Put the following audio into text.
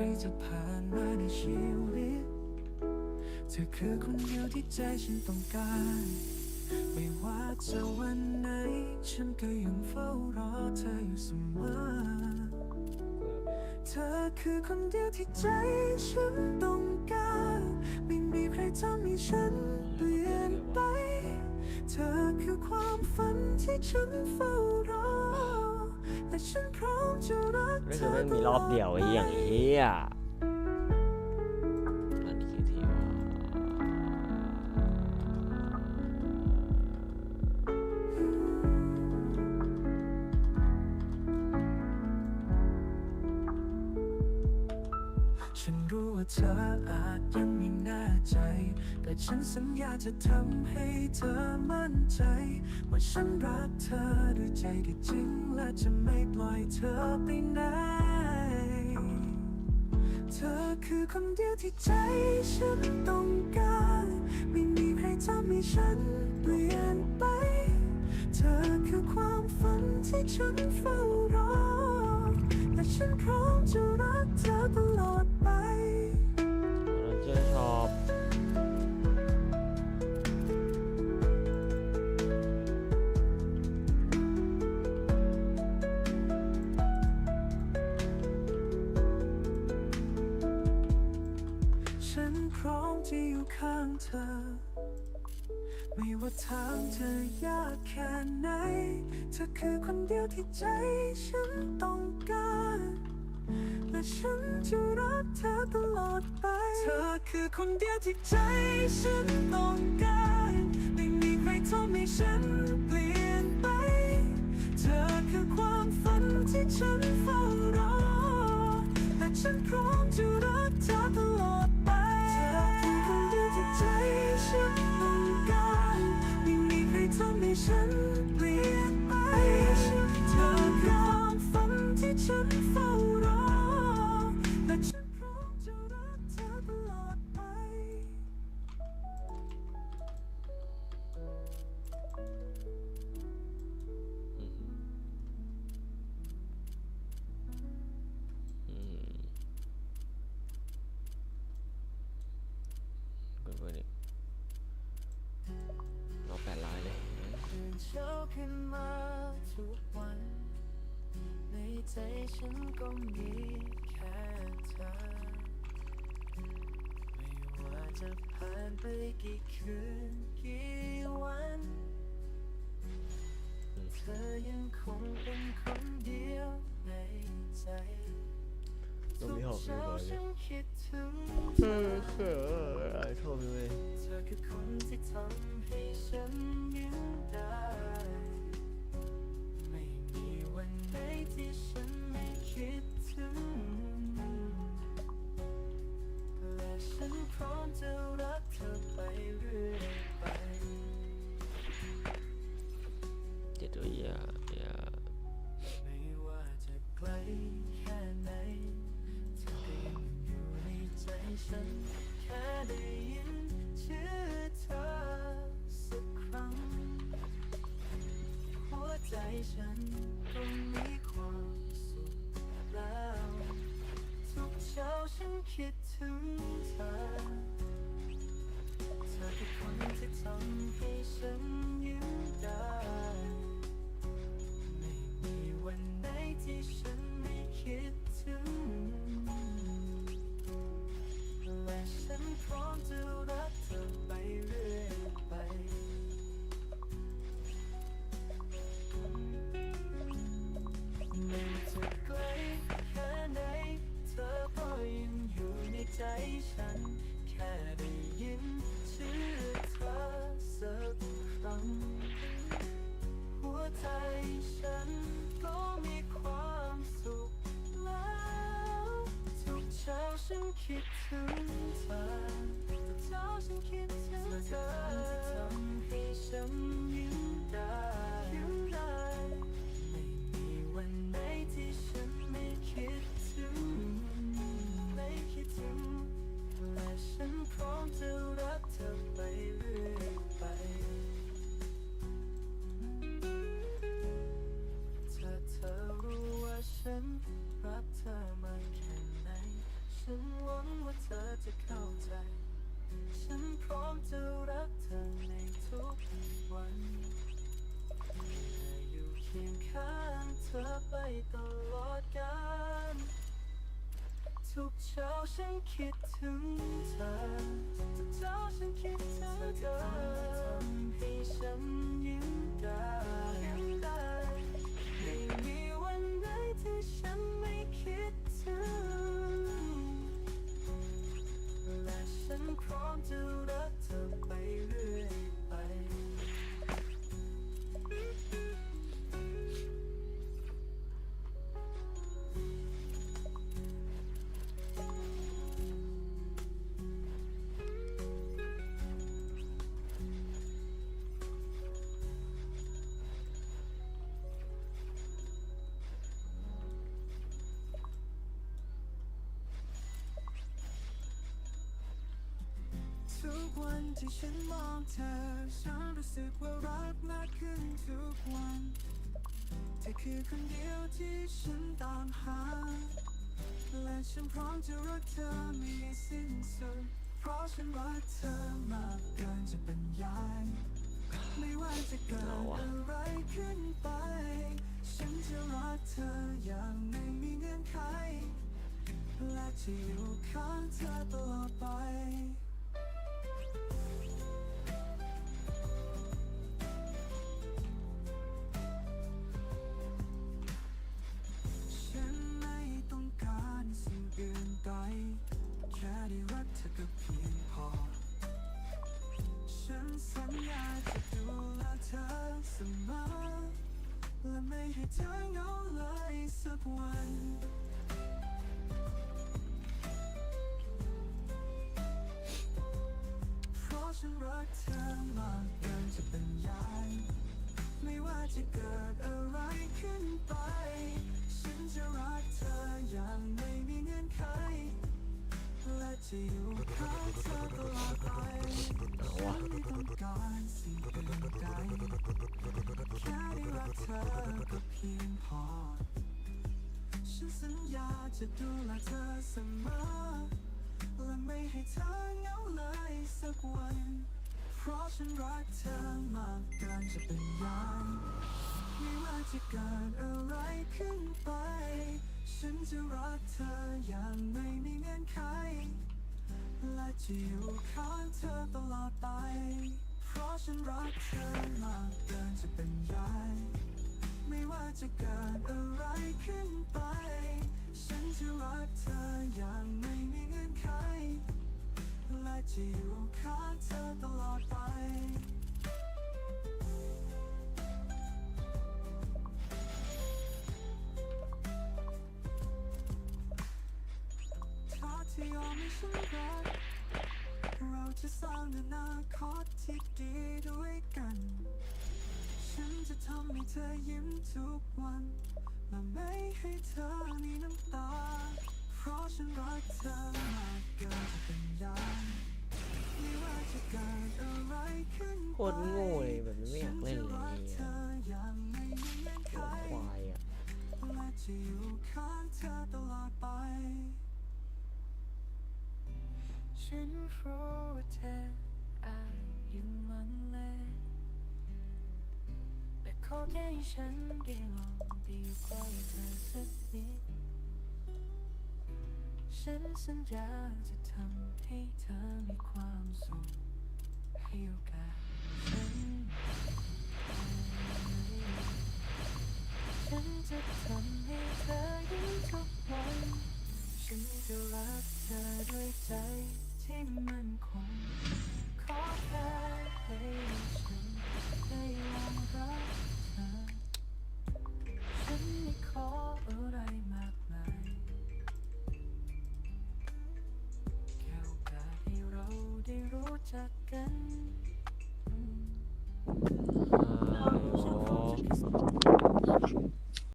ใครจะผ่านมาในชีวิต เธอคือคนเดียวที่ใจฉันต้องการ ไม่ว่าจะวันไหน ฉันก็ยังเฝ้ารอเธออยู่เสมอ เธอคือคนเดียวที่ใจฉันต้องการ ไม่มีใครทำให้ฉันเปลี่ยนไป เธอคือความฝันที่ฉันเฝ้ารอ และฉันพร้อมจะรักไม่เธคืออไม่มีรอบเดียวไอ้อย่างเฮียอันนี้คือที่ว่าฉันรู้ว่าเธออาจยังม่แน่ ใจ แต่ฉันสัญญาจะทำให้เธอมั่นใจ ว่าฉันรักเธอด้วยใจที่จริง และจะไม่ปล่อยเธอไปไหน เธอคือคนเดียวที่ใจฉันต้องการ ไม่มีใครทำให้ฉันเปลี่ยนไป เธอคือความฝันที่ฉันเฝ้ารอ และฉันพร้อมจะรักเธอตลอดางเธอ ไม่ว่าทางจะยากแค่ไหน เธอคือคนเดียวที่ใจฉันต้องการ และฉันจะรักเธอตลอดไป เธอคือคนเดียวที่ใจฉันต้องการไม่มีใครทำให้ฉันเปลี่ยนไป เธอคือความฝันที่ฉันเฝ้ารอและฉันพร้อมจะ เปิดเปิดดิรอแปดลายเลยตื่นเช้าขึ้นมาทุกวัน ในใจฉันก็มีแค่เธอ ไม่ว่าจะผ่านไปกี่คืนกี่วัน เธอยังคงเป็นคนเดียวในใจ ก็มีหอบอยู่เช้าก่อนฉันคิดถึงเออเขินไอ้โทษพี่เว้ย คิดถึงเธอ เธอคือคนที่ทำให้ฉันยิ้มได้ ไม่มีวันไหนที่ฉันไม่คิดถึง และฉันพร้อมจะ ฉันคิดถึงเธอเธอฉันคิดถึงเธอทำให้ฉันยิ้มได้ เธอในทุกวันเอยู่เคียงข้างเธอไปตลอดกาลทุกเช้าฉันคิดถึงเธอทุกเช้าฉันคิดถึงเธอ ที่ฉันมองเธอ ฉันรู้สึกว่ารักมากขึ้นทุกวันเธอคือคนเดียวที่ฉันตามหา และฉันพร้อมจะรักเธอไม่สิ้นสุด เพราะฉันรักเธอมากเกินจะบรรยายไม่ว่าจะเกิดอะไรขึ้นไป ฉันจะรักเธออย่างไม่มีเงื่อนไข และจะอยู่ข้างเธอตลอดไป เธอเหงาเลยสักวันเพราะฉันรักเธอมากเกินจะเป็นยายไม่ว่าจะเกิดอะไรขึ้นไป จะดูแลเธอเสมอและไม่ให้เธอเหงาเลยสักวัน เพราะฉันรักเธอมากเกินจะเป็นยายไม่ว่าจะเกิดอะไรขึ้นไป ฉันจะรักเธออย่างไม่มีเงื่อนไข และจะอยู่ข้างเธอตลอดไป เพราะฉันรักเธอมากเกินจะเป็นยายไม่ว่าจะเกิดอะไรขึ้นไป ฉันจะรักเธออย่างไม่มีเงื่อนไข และจะอยู่ข้างเธอตลอดไปถ้าที่ยอมให้ฉันรัก เราจะสร้างอนาคตที่ดีด้วยกัน ฉันจะทำให้เธอยิ้มทุกวัน และไม่ให้เธอมีน้ำ ฉันรักเธอมากเกินจะเป็นยานไม่ว่าจะเกิดอะไรขึ้นไปโคตรโง่เลยแบบนี้ไม่อยากเล่นเลยฉันจะรักเนี่ยออย่างไม่มีเงื่อนไขหัวควายอะและจะอยู่ข้างเธอตลอดไปฉันรู้ว่าเธออาจยังลังเลแต่ขอแค่ให้ฉันได้ลองไปอยู่ใกล้เธอสักนิด ฉันสัญญาจะทำให้เธอมีความสุข